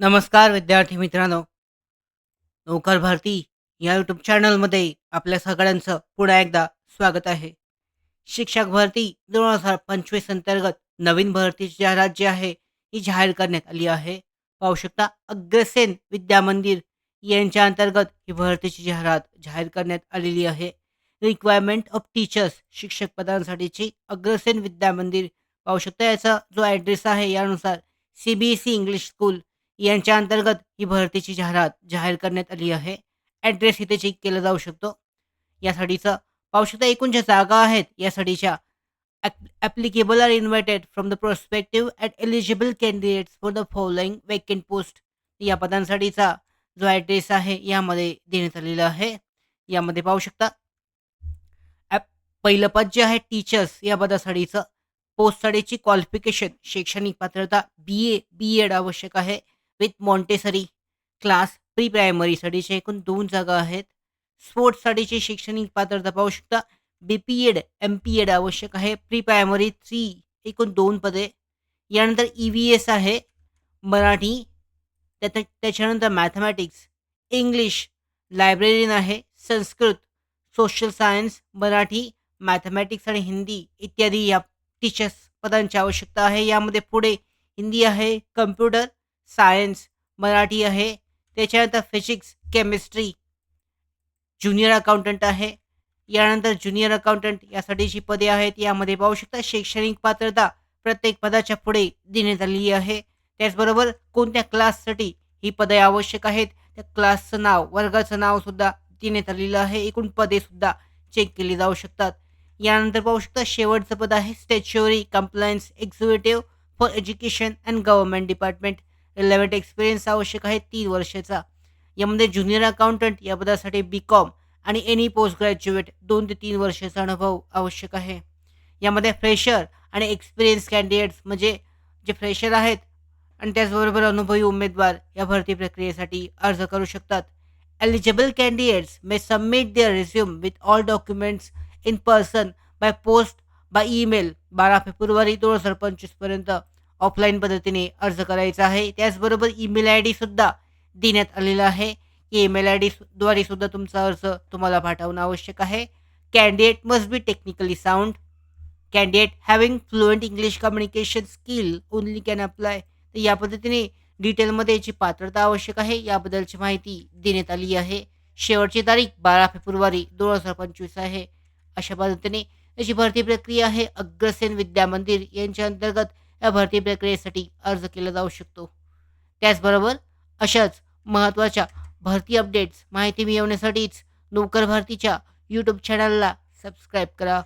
नमस्कार विद्यार्थी मित्रांनो. नोकर भारती या यूट्यूब चॅनलमध्ये आपल्या सगळ्यांचं पुन्हा एकदा स्वागत आहे. शिक्षक भरती दोन हजार पंचवीस अंतर्गत नवीन भरतीची जाहिरात जी आहे ही जाहीर करण्यात आली आहे. पाहू शकता अग्रसेन विद्या मंदिर यांच्या अंतर्गत ही भरतीची जाहिरात जाहीर करण्यात आलेली आहे. रिक्वायरमेंट ऑफ टीचर्स शिक्षक पदांसाठीची अग्रसेन विद्या मंदिर पाहू शकता याचा जो ॲड्रेस आहे यानुसार C B S E English school यांच्या अंतर्गत ही भरतीची जाहिरात जाहीर करण्यात आली आहे. ॲड्रेस इथे चेक केला जाऊ शकतो. यासाठीचं पाहू शकता एकूण ज्या जागा आहेत. यासाठीच्या applicable are invited from the prospective at eligible candidates for the following vacant post या पदांसाठीचा जो ॲड्रेस आहे यामध्ये देण्यात आलेला आहे. यामध्ये पाहू शकता. ॲप पहिलं पद जे आहे टीचर्स या पदासाठीचं पोस्टसाठीची क्वालिफिकेशन शैक्षणिक पात्रता बी ए बी एड आवश्यक आहे. विथ मॉन्टेसरी क्लास प्री प्रायमरीसाठीचे एकूण दोन जागा आहेत. स्पोर्ट्ससाठीची शैक्षणिक पात्रता पाहू शकता. B P Ed M P Ed आवश्यक आहे. प्री प्रायमरी थ्री एकूण दोन पदे. यानंतर ई व्ही एस आहे. मराठी त्यात त्याच्यानंतर मॅथमॅटिक्स इंग्लिश लायब्ररीन आहे. Sanskrit social science Marathi mathematics आणि हिंदी इत्यादी या टीचर्स पदांची आवश्यकता आहे. यामध्ये पुढे हिंदी आहे कम्प्युटर सायन्स मराठी आहे. त्याच्यानंतर फिजिक्स केमिस्ट्री. ज्युनियर अकाउंटंट आहे. यानंतर ज्युनियर अकाउंटंट यासाठीची पदे आहेत यामध्ये पाहू शकता शैक्षणिक पात्रता प्रत्येक पदाच्या पुढे देण्यात आलेली आहे. त्याचबरोबर कोणत्या क्लाससाठी ही पदे आवश्यक आहेत त्या क्लासचं नाव वर्गाचं नावसुद्धा देण्यात आलेलं आहे. एकूण पदेसुद्धा चेक केली जाऊ शकतात. यानंतर पाहू शकता शेवटचं पद आहे statutory compliance executive for education and government department relevant experience आवश्यक आहे तीन वर्षाचा. यामध्ये ज्युनियर अकाउंटंट या पदासाठी बी कॉम आणि एनी पोस्ट ग्रॅज्युएट दोन ते तीन वर्षाचा अनुभव आवश्यक आहे. यामध्ये फ्रेशर आणि एक्सपिरियन्स कॅन्डिडेट्स म्हणजे जे फ्रेशर आहेत आणि त्याचबरोबर अनुभवी उमेदवार या भरती प्रक्रियेसाठी अर्ज करू शकतात. Eligible candidates may submit their resume with all documents in person by post by email बारा फेब्रुवारी दोन हजार पंचवीसपर्यंत ऑफलाईन पद्धतीने अर्ज करायचा आहे. त्याचबरोबर ईमेल आय डीसुद्धा देण्यात आलेला आहे. की ईमेल आय डीद्वारे सुद्धा तुमचा अर्ज तुम्हाला पाठवणं आवश्यक आहे. Candidate must be technically sound candidate having fluent English communication skill only can apply तर या पद्धतीने डिटेलमध्ये याची पात्रता आवश्यक आहे. याबद्दलची माहिती देण्यात आली आहे. शेवटची तारीख बारा फेब्रुवारी दोन हजार पंचवीस आहे. अशा पद्धतीने याची भरती प्रक्रिया आहे. अग्रसेन विद्या मंदिर यांच्या अंतर्गत या भरती प्रक्रियेसाठी अर्ज केला जाऊ शकतो. त्याचबरोबर अशाच महत्त्वाच्या भरती अपडेट्स माहिती मिळवण्यासाठीच नोकर भारतीच्या यूट्यूब चॅनलला सबस्क्राईब करा.